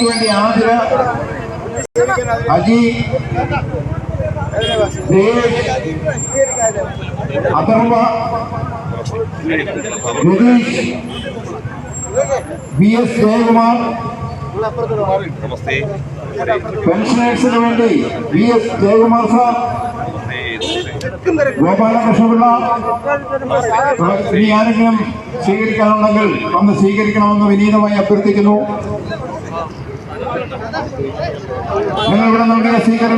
വേണ്ടി Athira Aji Atharva Ratheesh V S Jayakumar പെൻഷനേഴ്സിന് വേണ്ടി V S Jayakumar sir Gopalakrishnapillai ഇനി ആരെങ്കിലും സ്വീകരിക്കാനുണ്ടെങ്കിൽ വന്ന് സ്വീകരിക്കണമെന്ന് വിനീതമായി അഭ്യർത്ഥിക്കുന്നു. ನಿಮ್ಮಗಳ ನಮಗೆ ಸ್ವೀಕಾರ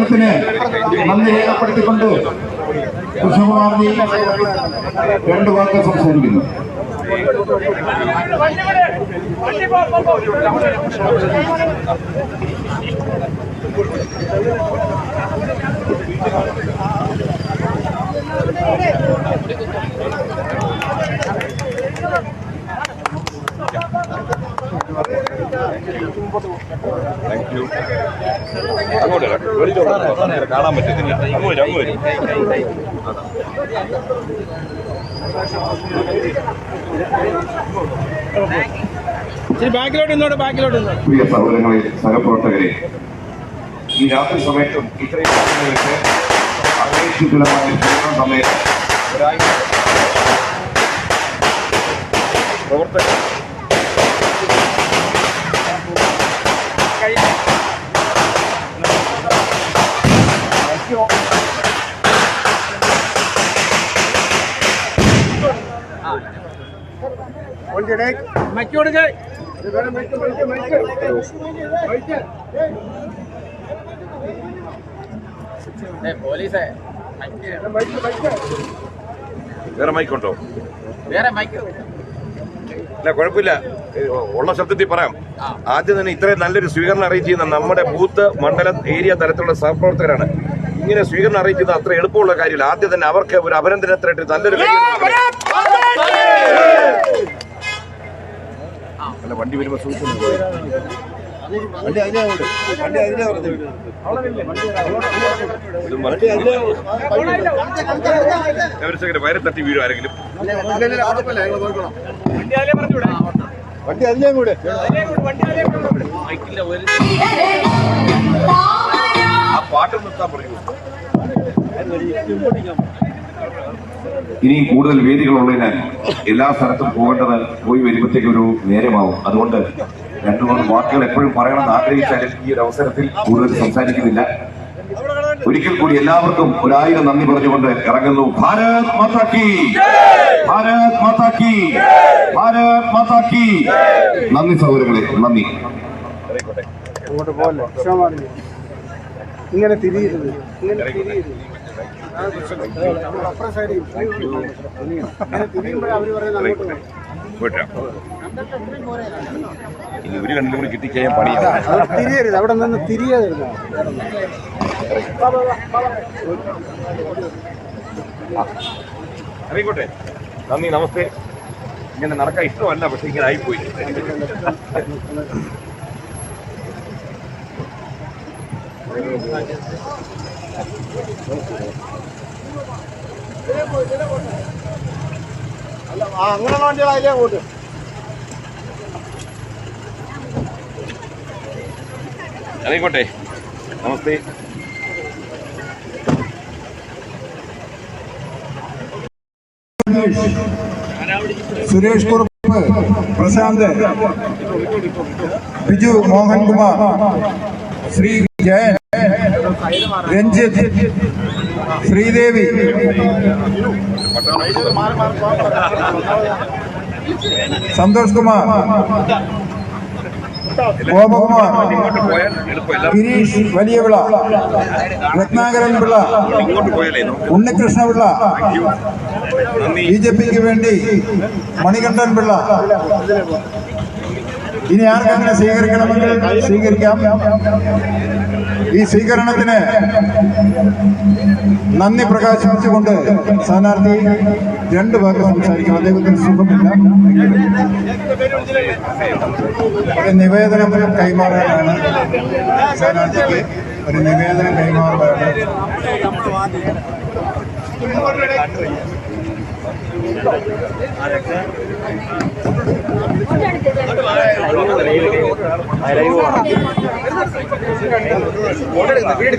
ಮಂದಿ ಹೇಗ ಪಡೆದುಕೊಂಡು ಕುಸುಮವಾಗಿ ಗಂಡು ವಾರ್ತಾ താങ്ക് യു അങ്ങോട്ട് വരാം. കാണാൻ പറ്റത്തില്ല അങ്ങ് വരും അങ്ങ് വരും പ്രിയ സഹോദരങ്ങളെ സഹപ്രവർത്തകരെ ഈ രാത്രി സമയത്തും ഇത്രയും സമയത്ത് പ്രവർത്തകർ പോലീസേ വേറെ മൈക്കുണ്ടോ? വേറെ മൈക്ക്. ഇല്ല കുഴപ്പമില്ല. ഉള്ള ശബ്ദത്തിൽ പറയാം. ആദ്യം തന്നെ ഇത്രയും നല്ലൊരു സ്വീകരണം ചെയ്യുന്ന നമ്മുടെ ബൂത്ത് മണ്ഡലം ഏരിയ തലത്തിലുള്ള സഹപ്രവർത്തകരാണ് ഇങ്ങനെ സ്വീകരണം അറിയിച്ചത് അത്ര എളുപ്പമുള്ള കാര്യമില്ല. ആദ്യം തന്നെ അവർക്ക് ഒരു അഭിനന്ദനത്തിനായിട്ട് നല്ലൊരു അല്ല വണ്ടി വരുമ്പോ സൂക്ഷിച്ചു വണ്ടി സെക്കൻഡ് വയറ് തട്ടി വീഴും ആരെങ്കിലും. വണ്ടി അതിലേ കൂടെ. ആ പാട്ട് നിർത്താൻ പറയൂ. ഇനിയും കൂടുതൽ വേദികളുള്ളതിനാൽ എല്ലാ സ്ഥലത്തും പോകേണ്ടത് പോയി വരുമ്പോഴത്തേക്ക് ഒരു നേരമാവും. അതുകൊണ്ട് രണ്ടു മൂന്ന് വാക്കുകൾ എപ്പോഴും പറയണമെന്ന് ആഗ്രഹിച്ചാലും ഈ ഒരു അവസരത്തിൽ കൂടുതൽ സംസാരിക്കുന്നില്ല. ഒരിക്കൽ കൂടി എല്ലാവർക്കും ഒരായിരം നന്ദി പറഞ്ഞുകൊണ്ട് ഇറങ്ങുന്നു. ഭാരത് മാതാക്കി ഭാരത് മാതാക്കി ഭാരത് മാതാക്കി നന്ദി സഹോദരങ്ങളെ നന്ദി. ഇങ്ങനെ തിരിയരുത്. ഇങ്ങനെ തിരിയരുത്. ഇനി ഒരു കൂടി കിട്ടിക്കഴിയാൻ പണിയില്ല തിരിയരുത് അവിടെ നിന്ന് തിരിയരുത് അറിയിക്കോട്ടെ. നന്ദി നമസ്തേ. ഇങ്ങനെ നടക്കാൻ ഇഷ്ടമല്ല പക്ഷെ ഇങ്ങനെ ആയിപ്പോയി. അല്ല ആ, അങ്ങനെയുള്ള വണ്ടികൾ അതിലേ അങ്ങോട്ട്. അറിയിക്കോട്ടെ നമസ്തേ. സുരേഷ് കുറുപ്പ് പ്രശാന്ത് ബിജു മോഹൻകുമാർ ശ്രീ ജയൻ. രഞ്ജിത്ത് ശ്രീദേവി. സന്തോഷ് കുമാർ. ഗോപകുമാർ. ഗിരീഷ് വലിയവിള രത്നാകരൻ പിള്ള. ഉണ്ണികൃഷ്ണപിള്ള. ബി ജെ പിക്ക് വേണ്ടി മണികണ്ഠൻ പിള്ള. ഇനി ആർക്കങ്ങനെ സ്വീകരിക്കണമെങ്കിൽ സ്വീകരിക്കാം. ഈ സ്വീകരണത്തിന് നന്ദി പ്രകാശിപ്പിച്ചുകൊണ്ട് സ്ഥാനാർത്ഥി രണ്ട് പേർക്ക് സംസാരിക്കും. അദ്ദേഹത്തിന് സുഖമില്ല. നിവേദനം കൈമാറാനാണ് സ്ഥാനാർത്ഥിക്ക് ഒരു നിവേദനം കൈമാറുകയാണ് வீடு